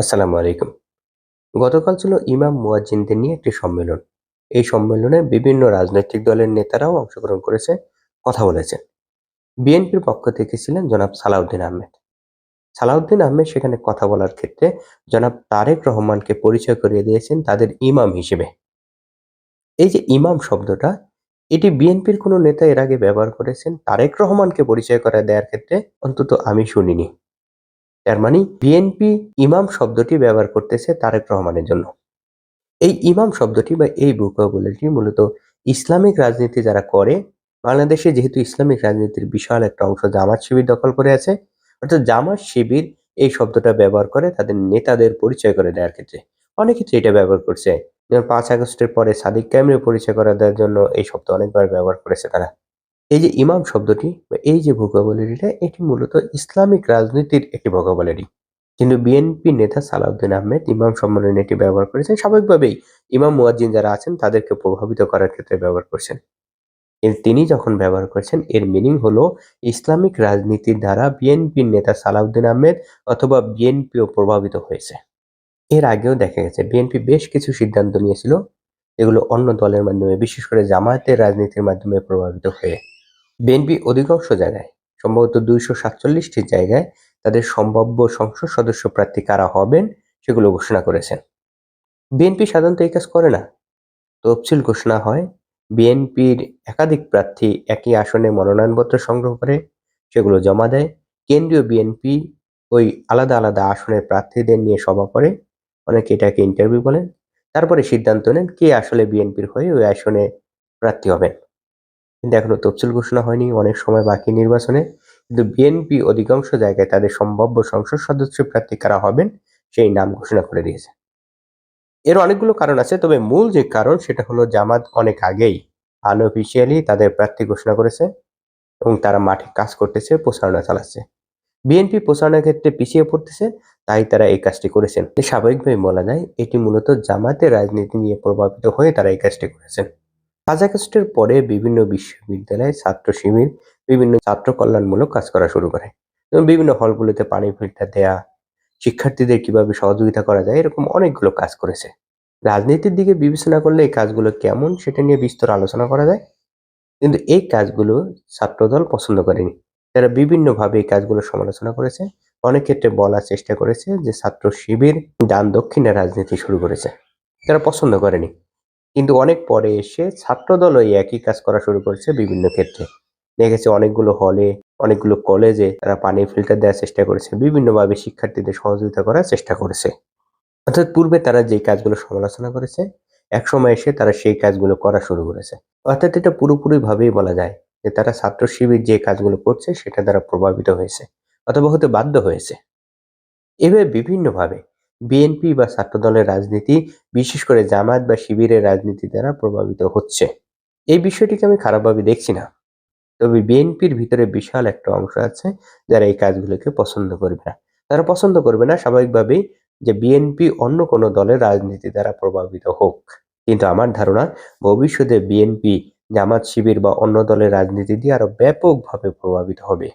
আসসালামু আলাইকুম। গতকাল ছিল ইমাম মুয়াজ্জিনদের নিয়ে একটি সম্মেলন। এই সম্মেলনে বিভিন্ন রাজনৈতিক দলের নেতারাও অংশগ্রহণ করেছে, কথা বলেছেন। বিএনপির পক্ষ থেকে ছিলেন জনাব সালাউদ্দিন আহমেদ। সালাউদ্দিন আহমেদ সেখানে কথা বলার ক্ষেত্রে জনাব তারেক রহমানকে পরিচয় করিয়ে দিয়েছেন তাদের ইমাম হিসেবে। এই যে ইমাম শব্দটা, এটি বিএনপির কোনো নেতা এর আগে ব্যবহার করেছেন তারেক রহমানকে পরিচয় করে দেওয়ার ক্ষেত্রে অন্তত আমি শুনিনি। তার মানে বিএনপি ইমাম শব্দটি ব্যবহার করতেছে তারেক রহমানের জন্য। এই ইমাম শব্দটি বা এই ভোকাবুলারিটি মূলত ইসলামিক রাজনীতি যারা করে, বাংলাদেশে যেহেতু ইসলামিক রাজনীতির বিশাল একটা অংশ জামাত শিবির দখল করে আছে, অর্থাৎ জামাত শিবির এই শব্দটা ব্যবহার করে তাদের নেতাদের পরিচয় করে দেওয়ার ক্ষেত্রে। অনেক ক্ষেত্রে এটা ব্যবহার করছে। যেমন পাঁচ আগস্টের পরে সাদিক ক্যামের পরিচয় করে দেওয়ার জন্য এই শব্দ অনেকবার ব্যবহার করেছে তারা। এই যে ইমাম শব্দটি বা এই যে ভোকাবুলারিটা এটি মূলত ইসলামিক রাজনীতির একটি ভোকাবুলারি কিন্তু বিএনপি নেতা সালাউদ্দিন আহমেদ ইমাম সম্মেলনে এটি ব্যবহার করেছেন। স্বাভাবিকভাবেই ইমাম মুয়াজ্জিন যারা আছেন, তাদেরকে প্রভাবিত করার ক্ষেত্রে ব্যবহার করছেন। তিনি যখন ব্যবহার করছেন, এর মিনিং হলো ইসলামিক রাজনীতির দ্বারা বিএনপির নেতা সালাউদ্দিন আহমেদ অথবা বিএনপিও প্রভাবিত হয়েছে। এর আগেও দেখা গেছে বিএনপি বেশ কিছু সিদ্ধান্ত নিয়েছিল। এগুলো অন্য দলের মাধ্যমে, বিশেষ করে জামায়াতের রাজনীতির মাধ্যমে প্রভাবিত হয়ে। বিএনপি অধিকাংশ জায়গায়, সম্ভবত দুইশো সাতচল্লিশটি জায়গায় তাদের সম্ভাব্য সংসদ সদস্য প্রার্থী কারা হবেন সেগুলো ঘোষণা করেছেন। বিএনপি সাধারণত এই কাজ করে না। তফসিল ঘোষণা হয়, বিএনপির একাধিক প্রার্থী একই আসনে মনোনয়নপত্র সংগ্রহ করে, সেগুলো জমা দেয়। কেন্দ্রীয় বিএনপি ওই আলাদা আলাদা আসনের প্রার্থীদের নিয়ে সভা করে, অনেকে এটাকে ইন্টারভিউ বলেন। তারপরে সিদ্ধান্ত নেন কে আসলে বিএনপির হয়ে ওই আসনে প্রার্থী হবেন। কিন্তু এখনও তফসিল ঘোষণা হয়নি, অনেক সময় বাকি নির্বাচনে। কিন্তু বিএনপি অধিকাংশ জায়গায় তাদের সম্ভাব্য সংসদ সদস্য প্রার্থী কারা হবেন, সেই নাম ঘোষণা করে দিয়েছে। এর অনেকগুলো কারণ আছে, তবে মূল যে কারণ সেটা হলো জামাত অনেক আগেই আনঅফিসিয়ালি তাদের প্রার্থী ঘোষণা করেছে এবং তারা মাঠে কাজ করতেছে, প্রচারণা চালাচ্ছে। বিএনপি প্রচারণার ক্ষেত্রে পিছিয়ে পড়তেছে, তাই তারা এই কাজটি করেছেন। স্বাভাবিকভাবে বলা যায়, এটি মূলত জামাতের রাজনীতি নিয়ে প্রভাবিত হয়ে তারা এই কাজটি করেছেন। আগস্টের পরে বিভিন্ন বিশ্ববিদ্যালয়ে ছাত্র শিবির, বিভিন্ন ছাত্র কল্যাণমূলক কাজ করা শুরু করে। এবং বিভিন্ন হলগুলোতে পানি ফিল্টার দেয়া, শিক্ষার্থীদের কীভাবে সহযোগিতা করা যায়, এরকম অনেকগুলো কাজ করেছে। রাজনীতির দিকে বিবেচনা করলে এই কাজগুলো কেমন সেটা নিয়ে বিস্তর আলোচনা করা যায়। কিন্তু এই কাজগুলো ছাত্রদল পছন্দ করেনি। তারা বিভিন্নভাবে এই কাজগুলো সমালোচনা করেছে। অনেক ক্ষেত্রে বলার চেষ্টা করেছে যে ছাত্র শিবির ডান দক্ষিণে রাজনীতি শুরু করেছে। তারা পছন্দ করেনি। কিন্তু অনেক পরে এসে ছাত্রদল ওই একই কাজ করা শুরু করেছে বিভিন্ন ক্ষেত্রে। দেখেছে অনেকগুলো হলে অনেকগুলো কলেজে তারা পানি ফিল্টার দেওয়ার চেষ্টা করেছে, বিভিন্নভাবে শিক্ষার্থীদের সহযোগিতা করার চেষ্টা করেছে। অর্থাৎ পূর্বে তারা যে কাজগুলো সমালোচনা করেছে এক সময় এসে তারা সেই কাজগুলো করা শুরু করেছে। অর্থাৎ এটা পুরোপুরিভাবেই বলা যায় যে তারা ছাত্র শিবির যে কাজগুলো করছে, সেটা দ্বারা প্রভাবিত হয়েছে অথবা হতে বাধ্য হয়েছে। এভাবে বিভিন্নভাবে বিএনপি বা ছাত্র দলের রাজনীতি, বিশেষ করে জামায়াত বা শিবিরের রাজনীতি দ্বারা প্রভাবিত হচ্ছে। এই বিষয়টিকে আমি খারাপভাবে দেখছি না। তবে বিএনপির ভিতরে বিশাল একটা অংশ আছে যারা এই কাজগুলোকে পছন্দ করবে না। তারা পছন্দ করবে না স্বাভাবিকভাবেই যে বিএনপি অন্য কোনো দলের রাজনীতি দ্বারা প্রভাবিত হোক। কিন্তু আমার ধারণা, ভবিষ্যতে বিএনপি জামাত শিবির বা অন্য দলের রাজনীতি দিয়ে আরও ব্যাপকভাবে প্রভাবিত হবে।